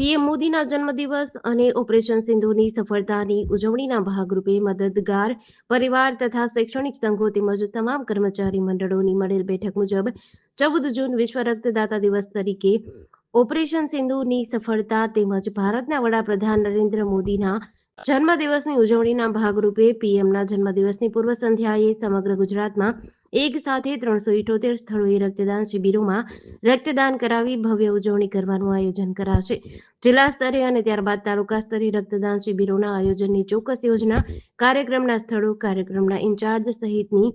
PM મોદીના જન્મદિવસ અને ઓપરેશન સિંધુની સફળતાની ઉજવણીના ભાગરૂપે મદદગાર પરિવાર તથા શૈક્ષણિક સંઘો તેમજ તમામ કર્મચારી મંડળોની મળેલ બેઠક મુજબ ચૌદ જૂન વિશ્વ રક્તદાતા દિવસ તરીકે ઓપરેશન સિંધુની સફળતા તેમજ ભારતના વડાપ્રધાન નરેન્દ્ર મોદીના જન્મદિવસની ઉજવણીના ભાગરૂપે પીએમના જન્મદિવસની પૂર્વ સંધ્યાએ સમગ્ર ગુજરાતમાં એક સાથે ત્રણસો ઇઠોતેર સ્થળોએ રક્તદાન શિબિરોમાં રક્તદાન કરાવી ભવ્ય ઉજવણી કરવાનું આયોજન કરાશે. જિલ્લા સ્તરે અને ત્યારબાદ તાલુકા સ્તરે રક્તદાન શિબિરોના આયોજનની ચોક્કસ યોજના કાર્યક્રમના સ્થળો, કાર્યક્રમના ઇન્ચાર્જ સહિતની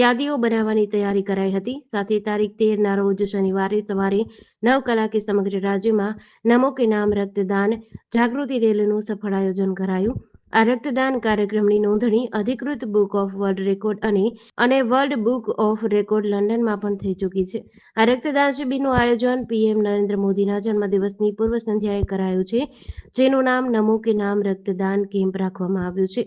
યાદીઓ બનાવવાની તૈયારી કરાઈ હતી. સાથે તારીખ તેરના રોજ શનિવારે સવારે નવ કલાકે સમગ્ર રાજ્યમાં નમો કે નામ રક્તદાન જાગૃતિ રેલીનું સફળ આયોજન કરાયું. આ રક્તદાન કાર્યક્રમની નોંધણી અધિકૃત બુક ઓફ વર્લ્ડ રેકોર્ડ અને અને વર્લ્ડ બુક ઓફ રેકોર્ડ લંડનમાં પણ થઈ ચૂકી છે. આ રક્તદાન શિબિરનું આયોજન પીએમ નરેન્દ્ર મોદીના જન્મદિવસની પૂર્વ સંધ્યાએ કરાયું છે, જેનું નામ નમો કે નામ રક્તદાન કેમ્પ રાખવામાં આવ્યું છે.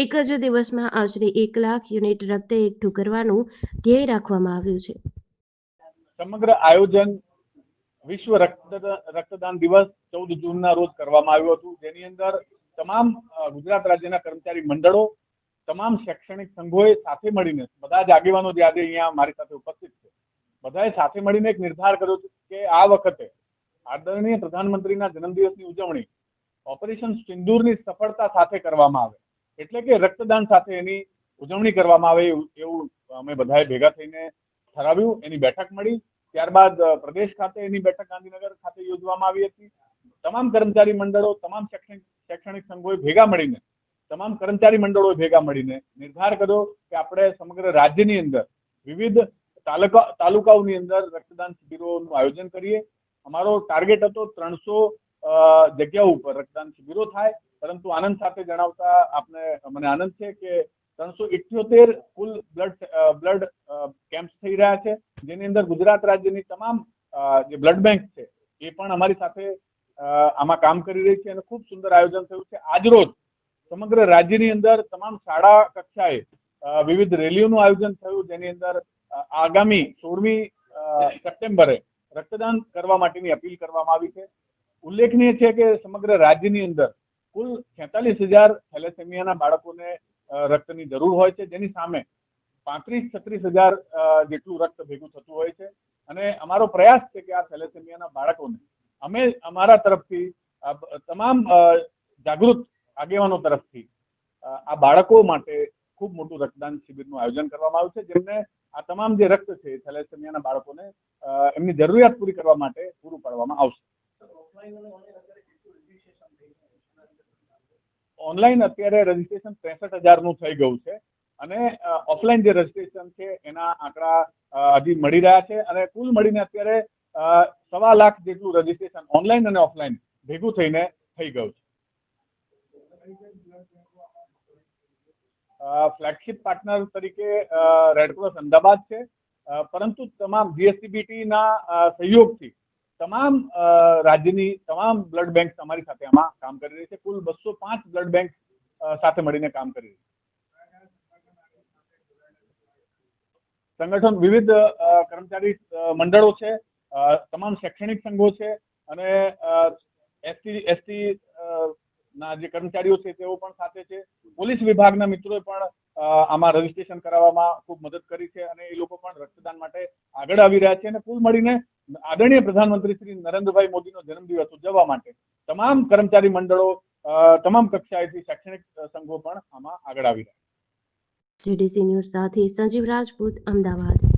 એક જ દિવસમાં આશરે એક લાખ યુનિટ રક્ત એકઠું કરવાનું ધ્યેય રાખવામાં આવ્યું છે. સમગ્ર આયોજન વિશ્વ રક્તદાન દિવસ ચૌદ જૂનના રોજ કરવામાં આવ્યું હતું. જેની અંદર તમામ ગુજરાત રાજ્યના કર્મચારી મંડળો, તમામ શૈક્ષણિક સંઘોએ સાથે મળીને, બધા જ આગેવાનો જે આજે અહીંયા મારી સાથે ઉપસ્થિત છે, બધાએ સાથે મળીને એક નિર્ધાર કર્યો કે આ વખતે આદરણીય પ્રધાનમંત્રીના જન્મદિવસની ઉજવણી ઓપરેશન સિંદૂરની સફળતા સાથે કરવામાં આવે, એટલે કે રક્તદાન સાથે એની ઉજવણી કરવામાં આવે એવું અમે બધાએ ભેગા થઈને ઠરાવ્યું, એની બેઠક મળી, ત્યારબાદ પ્રદેશ ખાતે એની બેઠક ગાંધીનગર ખાતે યોજવામાં આવી હતી, તમામ કર્મચારી મંડળો, તમામ શૈક્ષણિક શૈક્ષણિક સંઘોએ ભેગા મળીને, તમામ કર્મચારી મંડળોએ ભેગા મળીને નિર્ધાર કર્યો કે આપણે સમગ્ર રાજ્યની અંદર વિવિધ તાલુકા, તાલુકાઓની અંદર રક્તદાન શિબિરોનું આયોજન કરીએ. અમારો ટાર્ગેટ હતો ત્રણસો જગ્યા ઉપર રક્તદાન શિબિરો થાય. પરંતુ આનંદ સાથે જણાવતા આપને, મને આનંદ છે કે ત્રણસો ઇઠ્યોતેર કુલ બ્લડ બ્લડ કેમ્પ થઈ રહ્યા છે. જેની અંદર ગુજરાત રાજ્યની તમામ જે બ્લડ બેંક છે, એ પણ અમારી સાથે આમાં કામ કરી રહી છે અને ખૂબ સુંદર આયોજન થયું છે. આજરોજ સમગ્ર રાજ્યની અંદર તમામ શાળા કક્ષાએ વિવિધ રેલીઓનું આયોજન થયું, જેની અંદર આગામી સોળમી સપ્ટેમ્બરે રક્તદાન કરવા માટેની અપીલ કરવામાં આવી છે. ઉલ્લેખનીય છે કે સમગ્ર રાજ્યની અંદર કુલ છેતાલીસ હજાર થેલેસેમિયાના બાળકોને રક્તની જરૂર હોય છે, જેની સામે પાંત્રીસ, છત્રીસ હજાર જેટલું રક્ત ભેગું થતું હોય છે. અને અમારો પ્રયાસ છે કે આ થેલેસેમિયાના બાળકોને અમે અમારા તરફથી તમામ જાગૃત આગેવાનો તરફથી આ બાળકો માટે ખૂબ મોટું રક્તદાન શિબિરનું આયોજન કરવામાં આવ્યું છે, જેમને આ તમામ જે રક્ત છે, થેલેસેમિયાના બાળકોને એમની જરૂરિયાત પૂરી કરવા માટે પૂરું પાડવામાં આવશે. ઓનલાઈન અત્યારે રજીસ્ટ્રેશન ત્રેસઠ હજારનું થઈ ગયું છે અને ઓફલાઈન જે રજીસ્ટ્રેશન છે, એના આંકડા હજી મળી રહ્યા છે અને કુલ મળીને અત્યારે સવા લાખ જેટલું રજીસ્ટ્રેશન ઓનલાઈન અને ઓફલાઈન ભેગું થઈને થઈ ગયું છે. ફ્લેગશિપ પાર્ટનર તરીકે રેડક્રોસ અમદાવાદ છે. પરંતુ તમામ જીએસસીબીટીના સહયોગથી તમામ રાજ્યની તમામ બ્લડ બેંક અમારી સાથે આમાં કામ કરી રહી છે. કુલ બસો પાંચ બ્લડ બેંક સાથે મળીને કામ કરી રહી છે. સંગઠન વિવિધ કર્મચારી મંડળો છે. તમામ શૈક્ષણિક સંઘો છે અને એસટી એસટી ના જે કર્મચારીઓ છે તેઓ પણ સાથે છે. પોલીસ વિભાગના મિત્રોએ પણ આમાં રજીસ્ટ્રેશન કરાવવામાં ખૂબ મદદ કરી છે અને એ લોકો પણ રક્તદાન માટે આગળ આવી રહ્યા છે અને કુલ મળીને આદરણીય પ્રધાનમંત્રી શ્રી નરેન્દ્રભાઈ મોદીનો જન્મદિવસ ઉજવવા માટે તમામ કર્મચારી મંડળો તમામ કક્ષાએથી શૈક્ષણિક સંઘો પણ આમાં આગળ આવી રહ્યા છે. જીડીસી ન્યૂઝ સાથે સંજીવ રાજપૂત, અમદાવાદ.